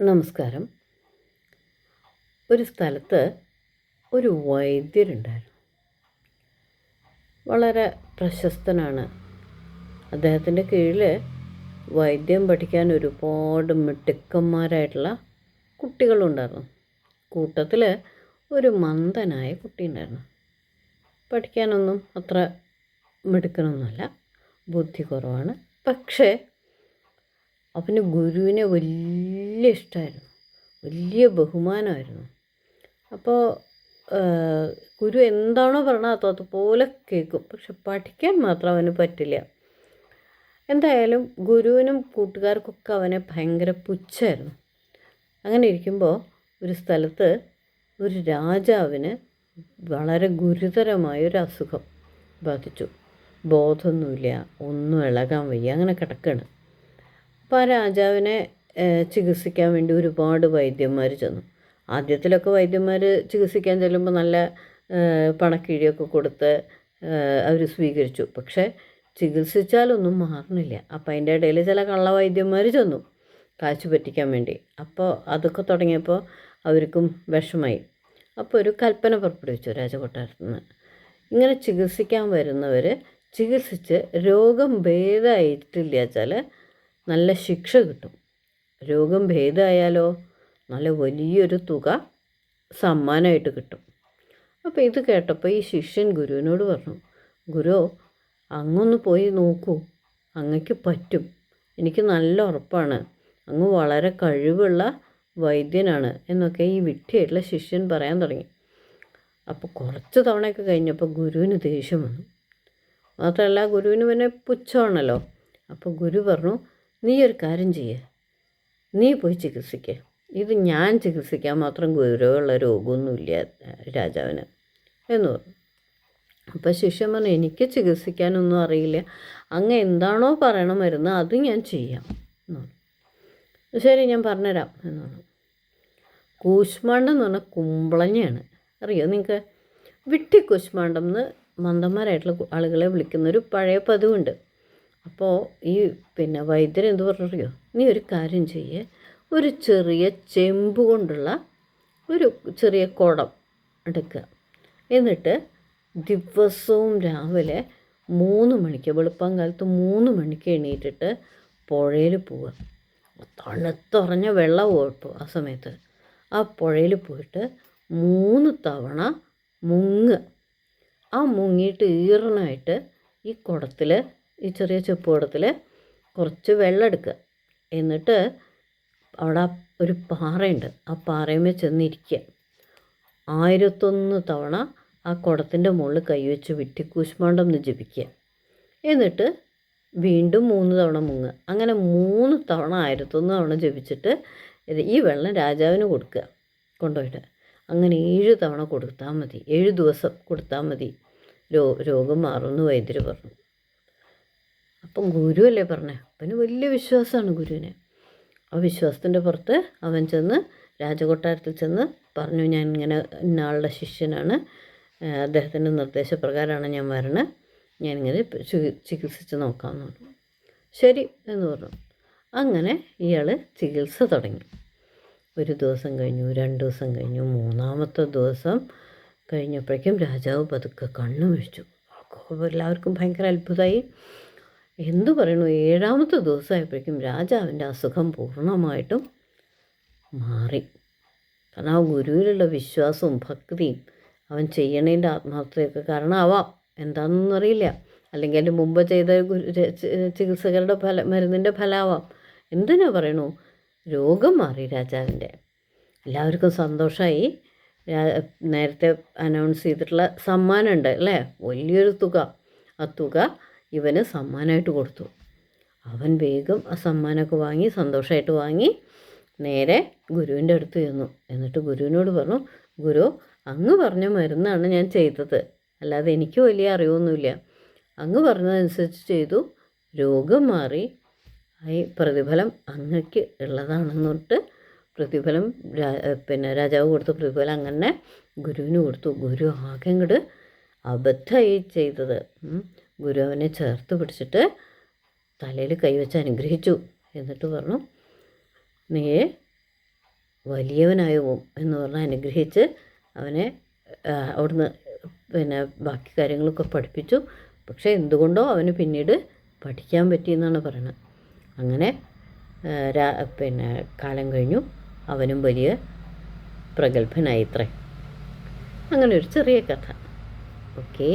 നമസ്കാരം. ഒരു സ്ഥലത്ത് ഒരു വൈദ്യരുണ്ടായിരുന്നു. വളരെ പ്രശസ്തനാണ്. അദ്ദേഹത്തിന്റെ കീഴിൽ വൈദ്യം പഠിക്കാൻ ഒരുപാട് മിടുക്കന്മാരായിട്ടുള്ള കുട്ടികളുണ്ടായിരുന്നു. കൂട്ടത്തിൽ ഒരു മന്ദനായ കുട്ടി ഉണ്ടായിരുന്നു പഠിക്കാനൊന്നും അത്ര മിടുക്കനൊന്നുമല്ല. ബുദ്ധി കുറവാണ്. പക്ഷേ അവന് ഗുരുവിനെ വലിയ ഇഷ്ടമായിരുന്നു വലിയ ബഹുമാനമായിരുന്നു. അപ്പോൾ ഗുരു എന്താണോ പറഞ്ഞത് അത് അതുപോലെ കേൾക്കും. പക്ഷെ പഠിക്കാൻ മാത്രം അവന് പറ്റില്ല. എന്തായാലും ഗുരുവിനും കൂട്ടുകാർക്കൊക്കെ അവനെ ഭയങ്കര പുച്ഛമായിരുന്നു. അങ്ങനെ ഇരിക്കുമ്പോൾ ഒരു സ്ഥലത്ത് ഒരു രാജാവിന് വളരെ ഗുരുതരമായ ഒരു അസുഖം ബാധിച്ചു. ബോധമൊന്നുമില്ല ഒന്നും ഇളകാൻ വയ്യ അങ്ങനെ കിടക്കുകയാണ് അപ്പോൾ ആ രാജാവിനെ ചികിത്സിക്കാൻ വേണ്ടി ഒരുപാട് വൈദ്യന്മാർ ചെന്നു. ആദ്യത്തിലൊക്കെ വൈദ്യന്മാർ ചികിത്സിക്കാൻ ചെല്ലുമ്പോൾ നല്ല പണക്കിഴിയൊക്കെ കൊടുത്ത് അവർ സ്വീകരിച്ചു. പക്ഷേ ചികിത്സിച്ചാലൊന്നും മാറണില്ല അപ്പോൾ അതിന്റെ ഇടയിൽ ചില കള്ളവൈദ്യന്മാർ ചെന്നു കാശ് പറ്റിക്കാൻ വേണ്ടി. അപ്പോൾ അതൊക്കെ തുടങ്ങിയപ്പോൾ അവർക്കും വിഷമായി. അപ്പോൾ ഒരു കൽപ്പന പുറപ്പെടുവിച്ചു രാജകൊട്ടാരത്തിൽ നിന്ന് ഇങ്ങനെ ചികിത്സിക്കാൻ വരുന്നവർ ചികിത്സിച്ച് രോഗം ഭേദമായിട്ടില്ല വെച്ചാൽ നല്ല ശിക്ഷ കിട്ടും. രോഗം ഭേദമായാലോ നല്ല വലിയൊരു തുക സമ്മാനമായിട്ട് കിട്ടും. അപ്പോൾ ഇത് കേട്ടപ്പോൾ ഈ ശിഷ്യൻ ഗുരുവിനോട് പറഞ്ഞു ഗുരു അങ്ങൊന്ന് പോയി നോക്കൂ. അങ്ങക്ക് പറ്റും. എനിക്ക് നല്ല ഉറപ്പാണ്. അങ്ങ് വളരെ കഴിവുള്ള വൈദ്യനാണ് എന്നൊക്കെ ഈ വിട്ടിയായിട്ടുള്ള ശിഷ്യൻ പറയാൻ തുടങ്ങി. അപ്പോൾ കുറച്ച് തവണയൊക്കെ കഴിഞ്ഞപ്പോൾ ഗുരുവിന് ദേഷ്യം വന്നു. മാത്രമല്ല ഗുരുവിന് പിന്നെ പുച്ഛമാണല്ലോ. അപ്പോൾ ഗുരു പറഞ്ഞു നീ ഒരു കാര്യം ചെയ്യേ. നീ പോയി ചികിത്സിക്കുക ഇത് ഞാൻ ചികിത്സിക്കാൻ മാത്രം ഗൗരവമുള്ള രോഗമൊന്നുമില്ല രാജാവിന് എന്ന് പറഞ്ഞു. അപ്പോൾ ശിഷ്യൻ പറഞ്ഞു എനിക്ക് ചികിത്സിക്കാനൊന്നും അറിയില്ല. അങ്ങ് എന്താണോ പറയണ മരുന്ന് അത് ഞാൻ ചെയ്യാം എന്ന് പറഞ്ഞു. ശരി ഞാൻ പറഞ്ഞുതരാം എന്ന് പറഞ്ഞു. കൂശ്മാണ്ടം എന്ന് പറഞ്ഞാൽ കുമ്പളഞ്ഞാണ് അറിയോ നിങ്ങൾക്ക് വിട്ടി കൂശ്മാണ്ടം എന്ന് മന്ദന്മാരായിട്ടുള്ള ആളുകളെ വിളിക്കുന്നൊരു പഴയ പതിവുണ്ട്. അപ്പോൾ ഈ പിന്നെ വൈദ്യൻ എന്ത് പറഞ്ഞറിയോ? നീ ഒരു കാര്യം ചെയ്യേ. ഒരു ചെറിയ ചെമ്പ് കൊണ്ടുള്ള ഒരു ചെറിയ കുടം എടുക്കുക. എന്നിട്ട് ദിവസവും രാവിലെ മൂന്ന് മണിക്ക് വെളുപ്പം കാലത്ത് മൂന്ന് മണിക്ക് എണീറ്റിട്ട് പുഴയിൽ പോവുക. തണുത്തുറഞ്ഞ വെള്ളം ഇപ്പോൾ ആ സമയത്ത്. ആ പുഴയിൽ പോയിട്ട് മൂന്ന് തവണ മുങ്ങുക. ആ മുങ്ങിയിട്ട് ഈറനായിട്ട് ഈ കുടത്തിൽ ഈ ചെറിയ ചുപ്പ് കുടത്തിൽ കുറച്ച് വെള്ളം എടുക്കുക. എന്നിട്ട് അവിടെ ഒരു പാറയുണ്ട്. ആ പാറയുമേ ചെന്നിരിക്കുക. ആയിരത്തൊന്ന് തവണ ആ കുടത്തിന്റെ മുകളിൽ കൈവച്ച് വിട്ടി കൂശ്മാണ്ടം എന്ന് ജപിക്കുക. എന്നിട്ട് വീണ്ടും മൂന്ന് തവണ മുങ്ങുക. അങ്ങനെ മൂന്ന് തവണ ആയിരത്തൊന്ന് തവണ ജപിച്ചിട്ട് ഈ വെള്ളം രാജാവിന് കൊടുക്കുക. കൊണ്ടുപോയിട്ട് അങ്ങനെ ഏഴ് തവണ കൊടുത്താൽ മതി. ഏഴ് ദിവസം കൊടുത്താൽ മതി. രോഗം മാറുമെന്ന് വൈദ്യർ പറഞ്ഞു. അപ്പം ഗുരു അല്ലേ പറഞ്ഞേ? അപ്പന് വലിയ വിശ്വാസമാണ് ഗുരുവിനെ. ആ വിശ്വാസത്തിന്റെ പുറത്ത് അവൻ ചെന്ന് രാജകൊട്ടാരത്തിൽ ചെന്ന് പറഞ്ഞു ഞാൻ ഇങ്ങനെ ഇന്നാളുടെ ശിഷ്യനാണ്. അദ്ദേഹത്തിന്റെ നിർദ്ദേശപ്രകാരമാണ് ഞാൻ വരണത് ഞാനിങ്ങനെ ചികിത്സിച്ച് നോക്കാമെന്ന് പറഞ്ഞു. ശരി എന്ന് പറഞ്ഞു. അങ്ങനെ ഇയാൾ ചികിത്സ തുടങ്ങി. ഒരു ദിവസം കഴിഞ്ഞു രണ്ട് ദിവസം കഴിഞ്ഞു മൂന്നാമത്തെ ദിവസം കഴിഞ്ഞപ്പോഴേക്കും രാജാവ് പതുക്കെ കണ്ണു അപ്പോൾ എല്ലാവർക്കും ഭയങ്കര അത്ഭുതമായി. എന്തു പറയണു? ഏഴാമത്തെ ദിവസമായപ്പോഴേക്കും രാജാവിന്റെ അസുഖം പൂർണമായിട്ടും മാറി. കാരണം ആ ഗുരുവിലുള്ള വിശ്വാസവും ഭക്തിയും അവൻ ചെയ്യണേന്റെ ആത്മാർത്ഥതയൊക്കെ കാരണമാവാം. എന്താണെന്നൊന്നും അറിയില്ല. അല്ലെങ്കിൽ അതിന് മുമ്പ് ചെയ്ത ചികിത്സകരുടെ ഫല മരുന്നിന്റെ ഫലമാവാം. എന്തിനാ പറയണു? രോഗം മാറി രാജാവിന്റെ. എല്ലാവർക്കും സന്തോഷമായി. നേരത്തെ അനൗൺസ് ചെയ്തിട്ടുള്ള സമ്മാനമുണ്ട് അല്ലേ? വലിയൊരു തുക. ആ തുക ഇവന് സമ്മാനമായിട്ട് കൊടുത്തു. അവൻ വേഗം ആ സമ്മാനമൊക്കെ വാങ്ങി സന്തോഷമായിട്ട് വാങ്ങി നേരെ ഗുരുവിന്റെ അടുത്ത് ചെന്നു. എന്നിട്ട് ഗുരുവിനോട് പറഞ്ഞു ഗുരു അങ്ങ് പറഞ്ഞ മരുന്നാണ് ഞാൻ ചെയ്തത്. അല്ലാതെ എനിക്ക് വലിയ അറിവൊന്നുമില്ല. അങ്ങ് പറഞ്ഞതനുസരിച്ച് ചെയ്തു. രോഗം മാറി. ഈ പ്രതിഫലം അങ്ങക്ക് ഉള്ളതാണെന്നിട്ട് പ്രതിഫലം പിന്നെ രാജാവ് കൊടുത്ത പ്രതിഫലം അങ്ങനെ ഗുരുവിന് കൊടുത്തു. ഗുരു ആകെ അബദ്ധമായി ചെയ്തത്. ഗുരു അവനെ ചേർത്ത് പിടിച്ചിട്ട് തലയിൽ കൈവച്ച് അനുഗ്രഹിച്ചു എന്നിട്ട് പറഞ്ഞു നീ വലിയവനാവും എന്ന് പറഞ്ഞ് അനുഗ്രഹിച്ച് അവനെ അവിടുന്ന് പിന്നെ ബാക്കി കാര്യങ്ങളൊക്കെ പഠിപ്പിച്ചു. പക്ഷേ എന്തുകൊണ്ടോ അവന് പിന്നീട് പഠിക്കാൻ പറ്റിയെന്നാണ് പറയുന്നത്. അങ്ങനെ പിന്നെ കാലം കഴിഞ്ഞു. അവനും വലിയ പ്രഗത്ഭനായിത്രേ അങ്ങനെ ഒരു ചെറിയ കഥ. ഓക്കേ.